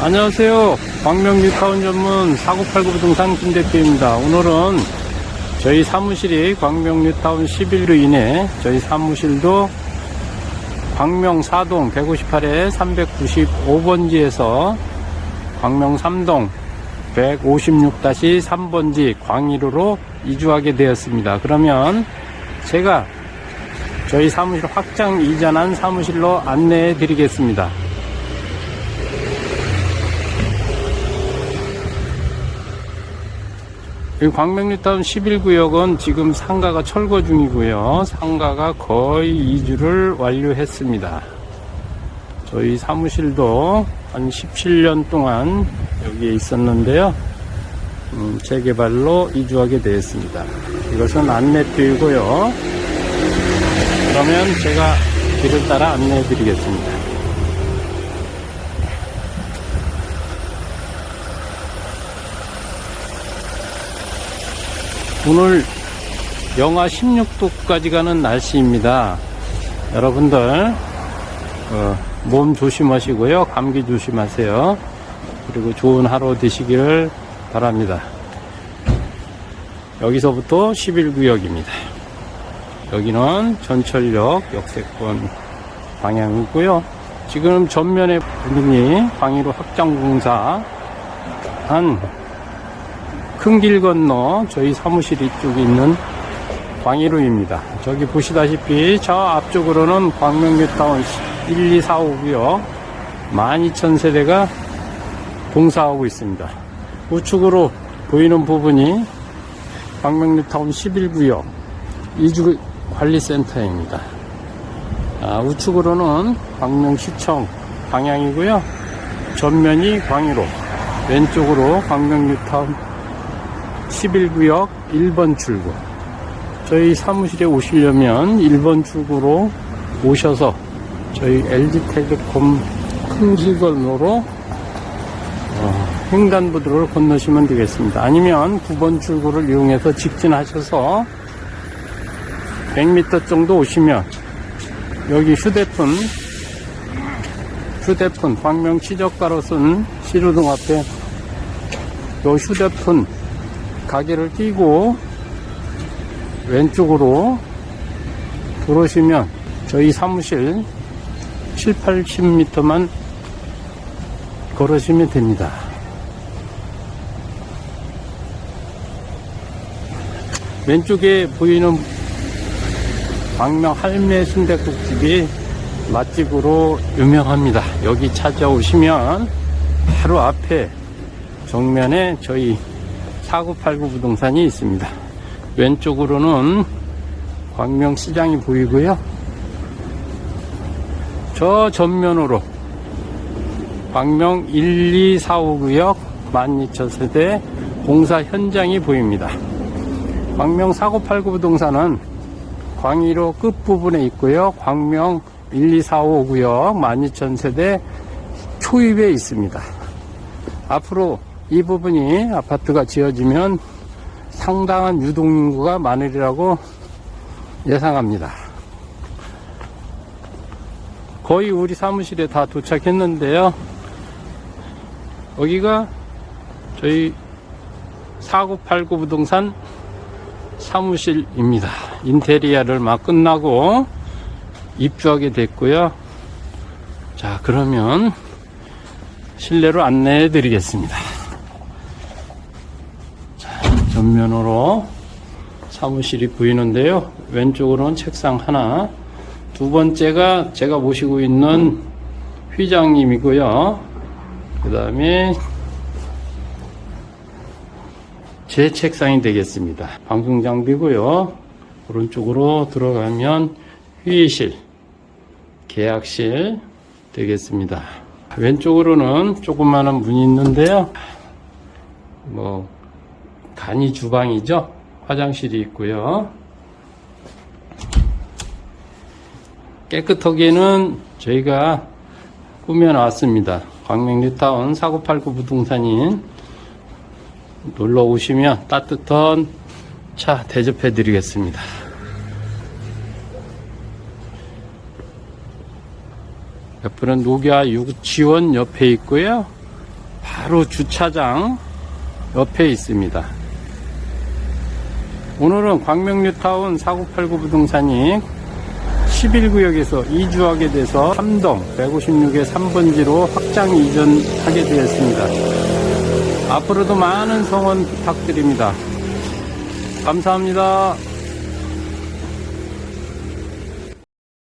안녕하세요. 광명 뉴타운 전문 4989 부동산 김 대표입니다. 오늘은 저희 사무실이 광명 뉴타운 11로 인해 저희 사무실도 광명 4동 158에 395번지에서 광명 3동 156-3번지 광일호로 이주하게 되었습니다. 그러면 제가 저희 사무실 확장 이전한 사무실로 안내해 드리겠습니다. 이 광명리타운 11구역은 지금 상가가 철거 중이고요. 상가가 거의 2주를 완료했습니다. 저희 사무실도 한 17년 동안 여기에 있었는데요. 음, 재개발로 이주하게 되었습니다. 이것은 안내표이고요. 그러면 제가 길을 따라 안내해 드리겠습니다. 오늘 영하 16도까지 가는 날씨입니다. 여러분들 어, 몸 조심하시고요. 감기 조심하세요. 그리고 좋은 하루 되시기를 바랍니다. 여기서부터 11구역입니다. 여기는 전철역 역세권 방향이고요. 지금 전면에 분이 방위로 확장 공사 한 큰 길 건너 저희 사무실 이쪽에 있는 광희로입니다. 저기 보시다시피 저 앞쪽으로는 광명뉴타운 1, 2, 4, 5구역 12,000세대가 공사하고 있습니다. 우측으로 보이는 부분이 광명뉴타운 11구역 이주관리센터입니다. 아, 우측으로는 광명시청 방향이고요. 전면이 광희로, 왼쪽으로 광명뉴타운 11구역 1번 출구. 저희 사무실에 오시려면 1번 출구로 오셔서 저희 LG텔레콤 큰 길건너로 어, 횡단부도를 건너시면 되겠습니다. 아니면 9번 출구를 이용해서 직진하셔서 100m 정도 오시면 여기 휴대폰 휴대폰 광명 치적가로 쓴 시루등 앞에 요 휴대폰 가게를 끼고 왼쪽으로 들어오시면 저희 사무실 7, 80m만 걸으시면 됩니다. 왼쪽에 보이는 광명 할매 순대국집이 맛집으로 유명합니다. 여기 찾아오시면 바로 앞에 정면에 저희 4989 부동산이 있습니다. 왼쪽으로는 광명시장이 보이고요. 저 전면으로 광명 1, 2, 4, 5구역 12,000세대 공사 현장이 보입니다. 광명 4989 부동산은 광희로 끝부분에 있고요. 광명 1, 2, 4, 5구역 12,000세대 초입에 있습니다. 앞으로 이 부분이 아파트가 지어지면 상당한 유동인구가 많으리라고 예상합니다. 거의 우리 사무실에 다 도착했는데요. 여기가 저희 4989 부동산 사무실입니다. 인테리어를 막 끝나고 입주하게 됐고요. 자, 그러면 실내로 안내해 드리겠습니다. 전면으로 사무실이 보이는데요. 왼쪽으로는 책상 하나, 두 번째가 제가 모시고 있는 휘장님이고요. 그 다음에 제 책상이 되겠습니다. 방송 장비고요. 오른쪽으로 들어가면 회의실, 계약실 되겠습니다. 왼쪽으로는 조그마한 문이 있는데요. 뭐 간이 주방이죠. 화장실이 있고요. 깨끗하게는 저희가 꾸며놨습니다. 광명 뉴타운 4989 부동산인 놀러 오시면 따뜻한 차 대접해 드리겠습니다. 옆으로는 녹야 유치원 옆에 있고요. 바로 주차장 옆에 있습니다. 오늘은 광명뉴타운 4989 부동산이 11구역에서 이주하게 돼서 3동 156의 3번지로 확장 이전하게 되었습니다. 앞으로도 많은 성원 부탁드립니다. 감사합니다.